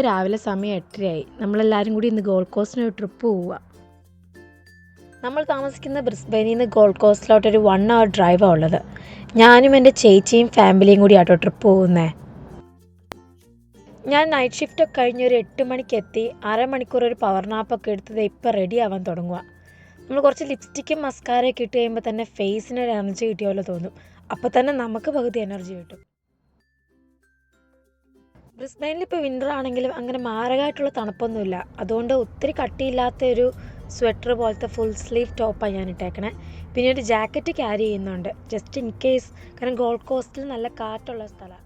രാവിലെ സമയം എട്ടരയായി. നമ്മളെല്ലാവരും കൂടി ഇന്ന് ഗോൾഡ് കോസ്റ്റിന് ഒരു ട്രിപ്പ് പോവുക നമ്മൾ താമസിക്കുന്ന ബ്രിസ്ബനിൽ നിന്ന് ഗോൾഡ് കോസ്റ്റിലോട്ട് ഒരു വൺ അവർ ഡ്രൈവാണ് ഉള്ളത്. ഞാനും എന്റെ ചേച്ചിയും ഫാമിലിയും കൂടി ആട്ടോ ട്രിപ്പ് പോകുന്നത് ഞാൻ നൈറ്റ് ഷിഫ്റ്റ് ഒക്കെ കഴിഞ്ഞ് ഒരു എട്ട് മണിക്ക് എത്തി. അരമണിക്കൂർ ഒരു പവർ നാപ്പൊക്കെ എടുത്തത് ഇപ്പം റെഡി ആവാൻ തുടങ്ങുക നമ്മൾ കുറച്ച് ലിപ്സ്റ്റിക്കും മസ്കാരയൊക്കെ ഇട്ട് കഴിയുമ്പോൾ തന്നെ ഫേസിന് ഒരു എനർജി കിട്ടിയ പോലെ തോന്നും. അപ്പോൾ തന്നെ നമുക്ക് പകുതി എനർജി കിട്ടും. ബ്രിസ്ബെയിനിൽ ഇപ്പോൾ വിന്റർ ആണെങ്കിലും അങ്ങനെ മാരകമായിട്ടുള്ള തണുപ്പൊന്നുമില്ല. അതുകൊണ്ട് ഒത്തിരി കട്ടിയില്ലാത്ത ഒരു സ്വെറ്റർ പോലത്തെ ഫുൾ സ്ലീവ് ടോപ്പാണ് ഞാൻ ഇട്ടേക്കണേ. പിന്നെ ഒരു ജാക്കറ്റ് ക്യാരി ചെയ്യുന്നുണ്ട്. ജസ്റ്റ് ഇൻ കേസ് കാരണം ഗോൾഡ് കോസ്റ്റിൽ നല്ല കാറ്റുള്ള സ്ഥലമാണ്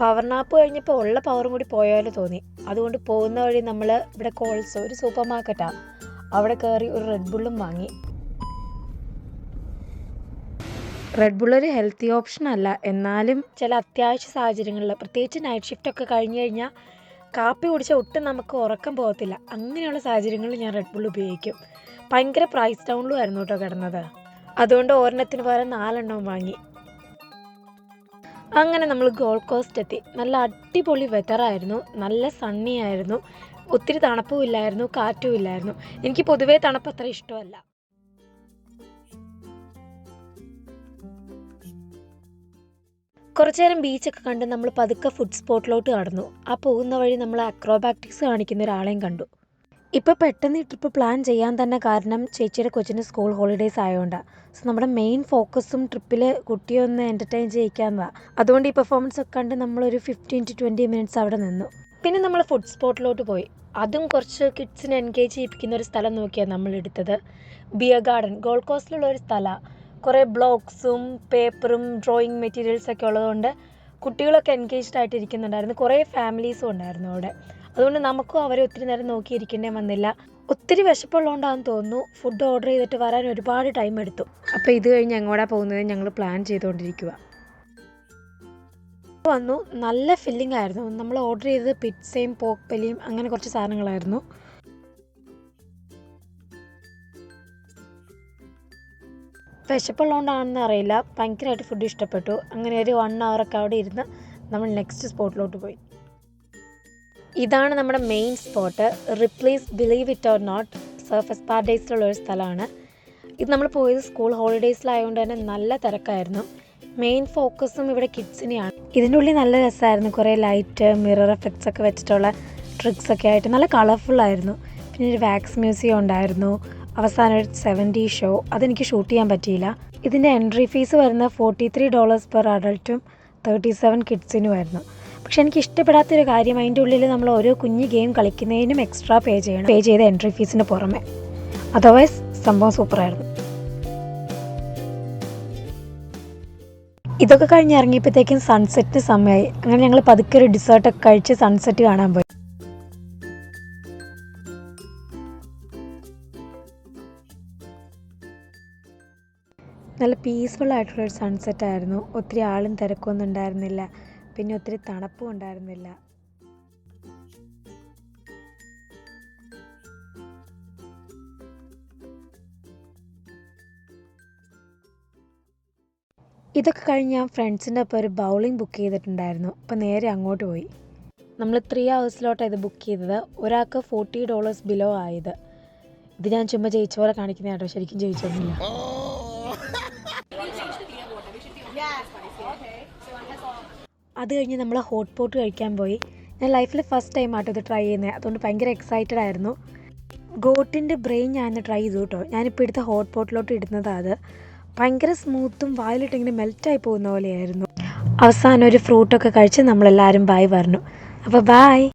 പവർ നാപ്പ് കഴിഞ്ഞപ്പോൾ ഉള്ള പവറും കൂടി പോയാലും തോന്നി. അതുകൊണ്ട് പോകുന്ന വഴി നമ്മൾ ഇവിടെ കോൾസ് ഒരു സൂപ്പർ മാർക്കറ്റാണ് അവിടെ കയറി ഒരു റെഡ് ബുള്ളും വാങ്ങി. റെഡ് ബുൾ ഒരു ഹെൽത്തി ഓപ്ഷൻ അല്ല. എന്നാലും ചില അത്യാവശ്യ സാഹചര്യങ്ങളിൽ പ്രത്യേകിച്ച് നൈറ്റ് ഷിഫ്റ്റ് ഒക്കെ കഴിഞ്ഞു കഴിഞ്ഞാൽ കാപ്പി കുടിച്ചാൽ ഒട്ടും നമുക്ക് ഉറക്കം പോകത്തില്ല. അങ്ങനെയുള്ള സാഹചര്യങ്ങളിൽ ഞാൻ റെഡ് ബുൾ ഉപയോഗിക്കും. ഭയങ്കര പ്രൈസ് ഡൗണിലും ആയിരുന്നു കേട്ടോ കിടന്നത്. അതുകൊണ്ട് ഒരെണ്ണത്തിന് പകരം നാലെണ്ണവും വാങ്ങി. അങ്ങനെ നമ്മൾ ഗോൾഡ് കോസ്റ്റ് എത്തി. നല്ല അടിപൊളി വെതറായിരുന്നു നല്ല സണ്ണി ആയിരുന്നു. ഒത്തിരി തണുപ്പും ഇല്ലായിരുന്നു. കാറ്റും ഇല്ലായിരുന്നു. എനിക്ക് പൊതുവേ തണുപ്പ് അത്ര ഇഷ്ടമല്ല. കുറച്ചു നേരം ബീച്ചൊക്കെ കണ്ട് നമ്മൾ പതുക്കെ ഫുഡ് സ്പോട്ടിലോട്ട് കടന്നു. ആ പോകുന്ന വഴി നമ്മൾ അക്രോബാറ്റിക്സ് കാണിക്കുന്ന ഒരാളെയും കണ്ടു. ഇപ്പോൾ പെട്ടെന്ന് ഈ ട്രിപ്പ് പ്ലാൻ ചെയ്യാൻ തന്നെ കാരണം ചേച്ചിയുടെ കൊച്ചിന് സ്കൂൾ ഹോളിഡേയ്സ് ആയതുകൊണ്ടാണ് സോ നമ്മുടെ മെയിൻ ഫോക്കസും ട്രിപ്പിൽ കുട്ടിയെ ഒന്ന് എന്റർടൈൻ ചെയ്യിക്കാമെന്നതാണ് അതുകൊണ്ട് ഈ പെർഫോമൻസ് ഒക്കെ കണ്ട് നമ്മളൊരു ഫിഫ്റ്റീൻ ടു ട്വന്റി മിനിറ്റ്സ് അവിടെ നിന്നു. പിന്നെ നമ്മൾ ഫുഡ് സ്പോട്ടിലോട്ട് പോയി. അതും കുറച്ച് കിഡ്സിനെ എൻഗേജ് ചെയ്യിപ്പിക്കുന്ന ഒരു സ്ഥലം നോക്കിയാണ് നമ്മൾ എടുത്തത്. ബിയർ ഗാർഡൻ ഗോൾഡ് കോസ്റ്റിലുള്ള ഒരു സ്ഥലമാണ് കുറേ ബ്ലോക്സും പേപ്പറും ഡ്രോയിങ് മെറ്റീരിയൽസൊക്കെ ഉള്ളതുകൊണ്ട് കുട്ടികളൊക്കെ എൻഗേജ്ഡ് ആയിട്ടിരിക്കുന്നുണ്ടായിരുന്നു. കുറേ ഫാമിലീസും ഉണ്ടായിരുന്നു അവിടെ. അതുകൊണ്ട് നമുക്കും അവരെ ഒത്തിരി നേരം നോക്കിയിരിക്കേണ്ടേ വന്നില്ല. ഒത്തിരി വിശപ്പുള്ളതുകൊണ്ടാണെന്ന് തോന്നുന്നു. ഫുഡ് ഓർഡർ ചെയ്തിട്ട് വരാൻ ഒരുപാട് ടൈം എടുത്തു. അപ്പോൾ ഇത് കഴിഞ്ഞ് എങ്ങോട്ടാണ് പോകുന്നത്? ഞങ്ങൾ പ്ലാൻ ചെയ്തുകൊണ്ടിരിക്കുക വന്നു. നല്ല ഫില്ലിംഗ് ആയിരുന്നു. നമ്മൾ ഓർഡർ ചെയ്തത് പിറ്റ്സയും പോക്ക് പലിയും അങ്ങനെ കുറച്ച് സാധനങ്ങളായിരുന്നു. വിശപ്പുള്ളതുകൊണ്ടാണെന്ന് അറിയില്ല. ഭയങ്കരമായിട്ട് ഫുഡ് ഇഷ്ടപ്പെട്ടു. അങ്ങനെ ഒരു വൺ ഒക്കെ അവിടെ ഇരുന്ന് നമ്മൾ നെക്സ്റ്റ് സ്പോട്ടിലോട്ട് പോയി. ഇതാണ് നമ്മുടെ main spot replace believe it or not Surfers പാർഡേസിലുള്ള ഒരു സ്ഥലമാണ്. ഇത് നമ്മൾ പോയത് സ്കൂൾ ഹോളിഡേയ്സിലായതുകൊണ്ട് തന്നെ നല്ല തിരക്കായിരുന്നു. മെയിൻ ഫോക്കസും ഇവിടെ കിഡ്സിനെയാണ് ഇതിന്റെ ഉള്ളിൽ നല്ല രസമായിരുന്നു. കുറേ ലൈറ്റ് മിറർ എഫക്ട്സ് ഒക്കെ വെച്ചിട്ടുള്ള ട്രിക്സ് ഒക്കെ ആയിട്ട് നല്ല കളർഫുൾ ആയിരുന്നു. പിന്നെ ഒരു വാക്സ് മ്യൂസിയം ഉണ്ടായിരുന്നു. അവസാനം ഒരു സെവന്റി ഷോ അതെനിക്ക് ഷൂട്ട് ചെയ്യാൻ പറ്റിയില്ല. ഇതിന്റെ എൻട്രി ഫീസ് വരുന്നത് ഫോർട്ടി ത്രീ ഡോളേഴ്സ് പെർ അഡൾട്ടും തേർട്ടി സെവൻ കിഡ്സിനുമായിരുന്നു പക്ഷെ എനിക്ക് ഇഷ്ടപ്പെടാത്തൊരു കാര്യം അതിന്റെ ഉള്ളിൽ നമ്മൾ ഓരോ കുഞ്ഞ് ഗെയിം കളിക്കുന്നതിനും എക്സ്ട്രാ പേ ചെയ്യണം. പേ ചെയ്ത എൻട്രി ഫീസിന് പുറമെ. അതർവൈസ് സംഭവം സൂപ്പറായിരുന്നു ഇതൊക്കെ കഴിഞ്ഞ് ഇറങ്ങിയപ്പോഴത്തേക്കും സൺസെറ്റിന് സമയമായി അങ്ങനെ ഞങ്ങൾ പതുക്കെ ഒരു ഡിസേർട്ടൊക്കെ കഴിച്ച് സൺസെറ്റ് കാണാൻ പോയി. നല്ല പീസ്ഫുൾ ആയിട്ടുള്ളൊരു സൺസെറ്റ് ആയിരുന്നു. ഒത്തിരി ആളും തിരക്കൊന്നും ഉണ്ടായിരുന്നില്ല. പിന്നെ ഒത്തിരി തണുപ്പും ഉണ്ടായിരുന്നില്ല. ഇതൊക്കെ കഴിഞ്ഞ് ഞാൻ ഫ്രണ്ട്സിന്റെ ഒപ്പം ഒരു ബൗളിംഗ് ബുക്ക് ചെയ്തിട്ടുണ്ടായിരുന്നു. അപ്പം നേരെ അങ്ങോട്ട് പോയി. നമ്മൾ ത്രീ ഹവേഴ്സിലോട്ടാണ് ഇത് ബുക്ക് ചെയ്തത്. ഒരാൾക്ക് ഫോർട്ടി ഡോളേഴ്സ് ബിലോ ആയത് ഇത്. ഞാൻ ചുമ്മാ ജയിച്ച പോലെ കാണിക്കുന്ന കേട്ടോ ശരിക്കും ജയിച്ചൊന്നുമില്ല. അത് കഴിഞ്ഞ് നമ്മൾ ഹോട്ട് പോട്ട് കഴിക്കാൻ പോയി. ഞാൻ ലൈഫിൽ ഫസ്റ്റ് ടൈം ആട്ടോ ഇത് ട്രൈ ചെയ്യുന്നത് അതുകൊണ്ട് ഭയങ്കര എക്സൈറ്റഡ് ആയിരുന്നു. ഗോട്ടിന്റെ ബ്രെയിൻ ഞാൻ ട്രൈ ചെയ്തു കേട്ടോ. ഞാനിപ്പോൾ എടുത്ത ഹോട്ട് പോട്ടിലോട്ട് ഇടുന്നതാണ് അത്. ഭയങ്കര സ്മൂത്തും വായിലിട്ട് ഇങ്ങനെ മെൽറ്റായി പോകുന്ന പോലെയായിരുന്നു. അവസാനം ഒരു ഫ്രൂട്ടൊക്കെ കഴിച്ച് നമ്മളെല്ലാവരും ബായ് പറഞ്ഞു. അപ്പോൾ ബായ്